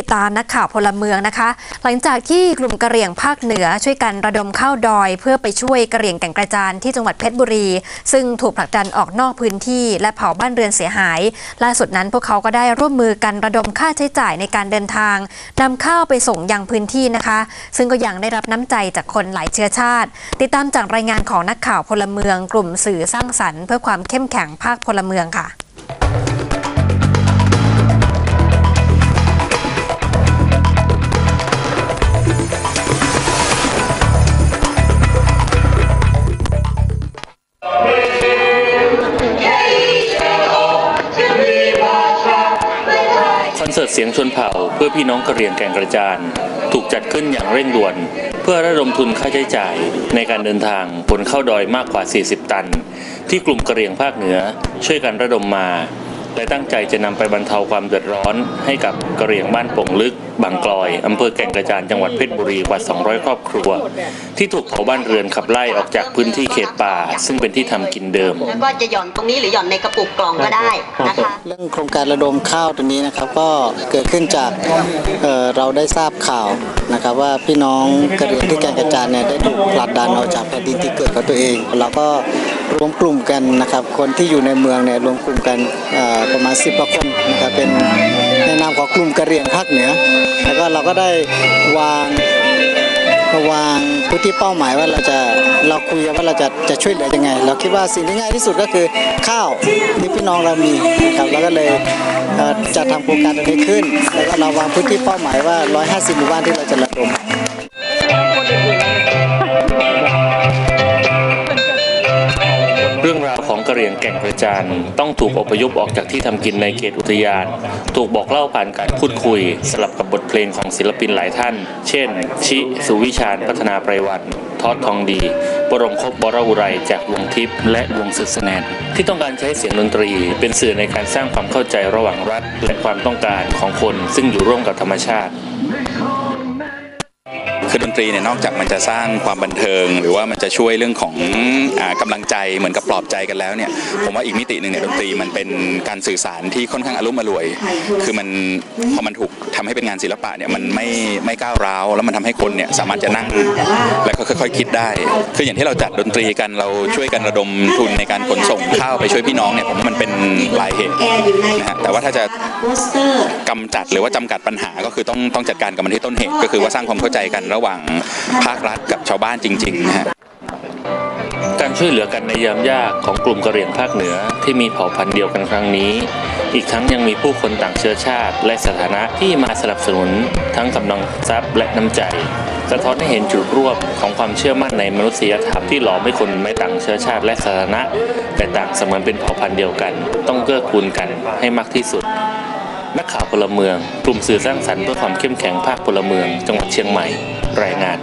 ติดตามนักข่าวพลเมืองนะคะ หลังจากที่กลุ่มกระเหรี่ยงภาคเหนือช่วยกันระดมเข้าดอย เพื่อไปช่วยกระเหรี่ยงแก่งกระจานที่จังหวัดเพชรบุรี ซึ่งถูกผลักดันออกนอกพื้นที่ และเผาบ้านเรือนเสียหาย ล่าสุดนั้นพวกเขาก็ได้ร่วมมือกันระดมค่าใช้จ่ายในการเดินทางนำข้าวไปส่งยังพื้นที่นะคะ ซึ่งก็ยังได้รับน้ำใจจากคนหลายเชื้อชาติ ติดตามจากรายงานของนักข่าวพลเมือง กลุ่มสื่อสร้างสรรค์เพื่อความเข้มแข็งภาคพลเมืองค่ะ สิร์ตเสียงชนเผ่าเพื่อพี่น้องกระเหรี่ยงแก่งกระจาน ถูกจัดขึ้นอย่างเร่งด่วน เพื่อระดมทุนค่าใช้จ่ายในการเดินทางผลเข้าดอยมากกว่า 40 ตัน ที่กลุ่มกระเหรี่ยงภาคเหนือช่วยกันระดมมา และตั้งใจจะนำไปบรรเทาความเดือดร้อน ให้กับกระเหรี่ยงบ้านโป่งลึก บางกลอยอำเภอแก่งกระจานจังหวัดเพชรบุรีกว่า 200 ครอบครัว ที่ถูกเผาบ้านเรือนขับไล่ออกจากพื้นที่เขตป่า ซึ่งเป็นที่ทำกินเดิม แล้วก็จะหย่อนตรงนี้หรือหย่อนในกระปุกกล่องก็ได้นะคะ เรื่องโครงการระดมข้าวตัวนี้นะครับก็เกิดขึ้นจากเอ่อเราได้ทราบข่าวนะครับว่าพี่น้องกระเหรี่ยงที่แก่งกระจานเนี่ยได้ถูกผลักดันออกจากแผ่นดินที่เกิดของตัวเองเราก็ รวมกลุ่มกันนะครับ คนที่อยู่ในเมืองเนี่ยรวมกลุ่มกันประมาณ10กว่าคนนะครับเป็นในนามของกลุ่มกระเหรี่ยงภาคเหนือแล้วก็เราก็ได้วางวางพื้นที่เป้าหมายว่าเราจะเราคุยกันว่าเราจะจะช่วยเหลือยังไง เราคิดว่าสิ่งที่ง่ายที่สุดก็คือข้าวที่พี่น้องเรามีนะครับแล้วก็เลยจะทำโครงการตรงนี้ขึ้น แล้วก็เราวางพื้นที่เป้าหมายว่า 150 หมู่บ้านที่เราจะระดม กระเหรี่ยงแก่งกระจานต้องถูกอพยพออกจากที่ทำกินในเขตอุทยาน ถูกบอกเล่าผ่านการพูดคุย สลับกับบทเพลงของศิลปินหลายท่าน เช่น ชิสุวิชาญพัฒนาไพรวันทอดทองดีบรมคบบรอุไรจากวงทิพย์และวงศึกสแนนที่ต้องการใช้เสียงดนตรี เป็นสื่อในการสร้างความเข้าใจระหว่างรัฐ และความต้องการของคนซึ่งอยู่ร่วมกับธรรมชาติ คือดนตรีเนี่ยนอกจากมันจะสร้างความบันเทิง หรือว่ามันจะช่วยเรื่องของอาลังใจเหมือนกับปลอบใจกันแล้วเนี่ยผมว่าอีกมิติหนึ่งเนี่ยดนตรีมันเป็นการสื่อสารที่ค่อนข้างอารมณ์อร่วย คือมันพอมันถูกทำให้เป็นงานศิลปะเนี่ยมันไม่ไม่ก้าวร้าว แล้วมันทำให้คนเนี่ยสามารถจะนั่งและก็ค่อยๆคิดได้ คืออย่างที่เราจัดดนตรีกันเราช่วยกันระดมทุนในการขนส่งข้าวไปช่วยพี่น้องเนี่ยผมว่ามันเป็นลายเหตุนะฮะแต่ว่าถ้าจะกำจัดหรือว่าจำกัดปัญหาก็คือต้องต้องจัดการกับมันที่ต้นเหตุ ก็คือว่าสร้างความเข้าใจกันระหว่างภาครัฐกับชาวบ้านจริงๆนะฮะการช่วยเหลือกันในยามยากของกลุ่มกระเหรี่ยงภาคเหนือที่มีเผ่าพันธุ์เดียวกันครั้งนี้ อีกทั้งยังมีผู้คนต่างเชื้อชาติ และสถานะที่มาสนับสนุนทั้งกำลังทรัพย์และน้ำใจสะท้อนให้เห็นจุดร่วมของความเชื่อมั่นในมนุษยธรรมที่หล่อไม่คนไม่ต่างเชื้อชาติและสถานะ แต่ต่างเสมือนเป็นเผ่าพันธุ์เดียวกัน ต้องเกื้อกูลกันให้มากที่สุด นักข่าวพลเมือง กลุ่มสื่อสร้างสรรค์เพื่อความเข้มแข็งภาคพลเมือง จังหวัดเชียงใหม่ รายงาน